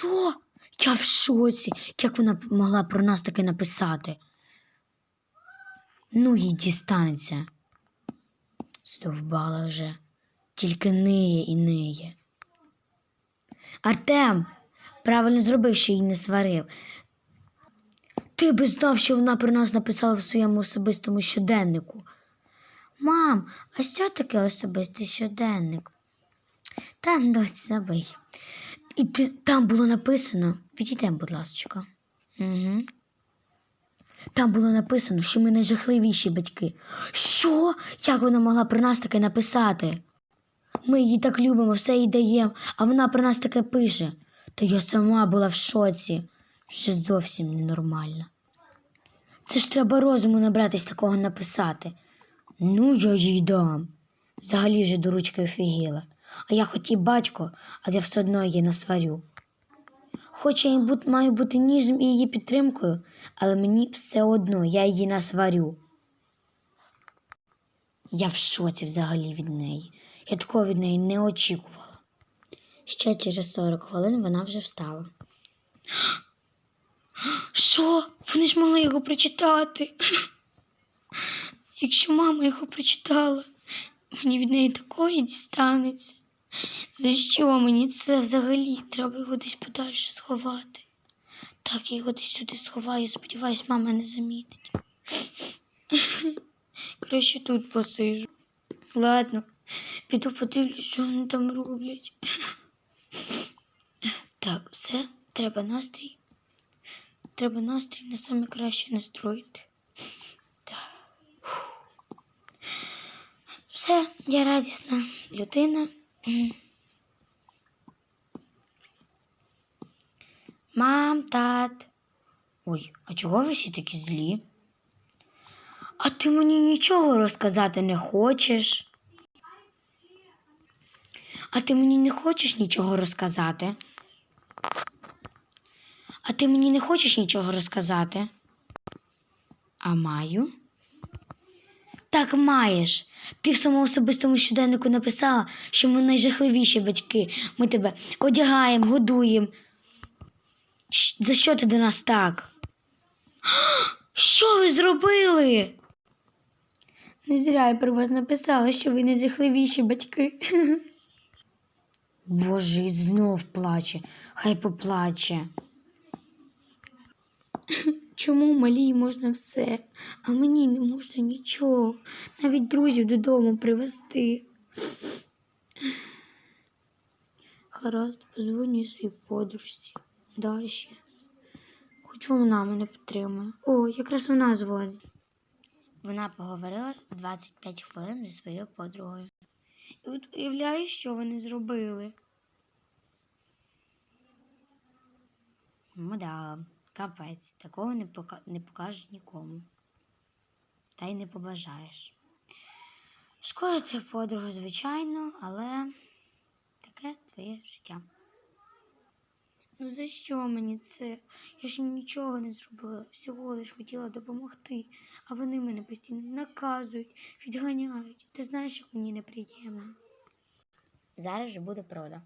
Що? Я в шоці. Як вона могла про нас таке написати? Ну, їй дістанеться. Здовбала вже. Тільки ниє і ниє. Артем правильно зробив, що її не сварив. Ти би знав, що вона про нас написала в своєму особистому щоденнику. Мам, а що таке особистий щоденник? Та доць забий. І там було написано, відійдемо, будь ласка. Угу. Там було написано, що ми найжахливіші батьки. Що? Як вона могла про нас таке написати? Ми її так любимо, все їй даємо, а вона про нас таке пише. Та я сама була в шоці, що зовсім ненормально. Це ж треба розуму набратись такого написати. Ну, я їй дам. Взагалі вже до ручки офігіла. А я хоч і батько, але я все одно її насварю. Хоч я маю бути ніжним і її підтримкою, але мені все одно я її насварю. Я в шоці взагалі від неї. Я такого від неї не очікувала. Ще через 40 хвилин вона вже встала. Що? Вони ж могли його прочитати. Якщо мама його прочитала, мені від неї такої дістанеться. За що мені це взагалі? Треба його десь подальше сховати. Так, я його десь сюди сховаю, сподіваюсь, мама не замітить. Краще тут посижу. Ладно, піду подивлюсь, що вони там роблять. Так, все, треба настрій. Треба настрій на саме краще настроїти. Все, я радісна людина. Мам, тат. Ой, а чого ви всі такі злі? А ти мені нічого розказати не хочеш? А ти мені не хочеш нічого розказати? А ти мені не хочеш нічого розказати? А маю? Так маєш. Ти в своєму особистому щоденнику написала, що ми найжахливіші батьки. Ми тебе одягаємо, годуємо. За що ти до нас так? Що ви зробили? Не зря я про вас написала, що ви найжахливіші батьки. Боже, і знов плаче, хай поплаче. Чому малій можна все, а мені не можна нічого, навіть друзів додому привезти. Гаразд, позвоню своїй подружці Даші. Хоч вона мене підтримує. О, якраз вона дзвонить. Вона поговорила 25 хвилин зі своєю подругою. І от уявляю, що вони зробили. Ну да, капець, такого не, пока... не покажеш нікому. Та й не побажаєш. Шкода ти подруга, звичайно, але таке твоє життя. Ну за що мені це? Я ж нічого не зробила, всього лиш хотіла допомогти, а вони мене постійно наказують, відганяють. Ти знаєш, як мені неприємно. Зараз же буде прода.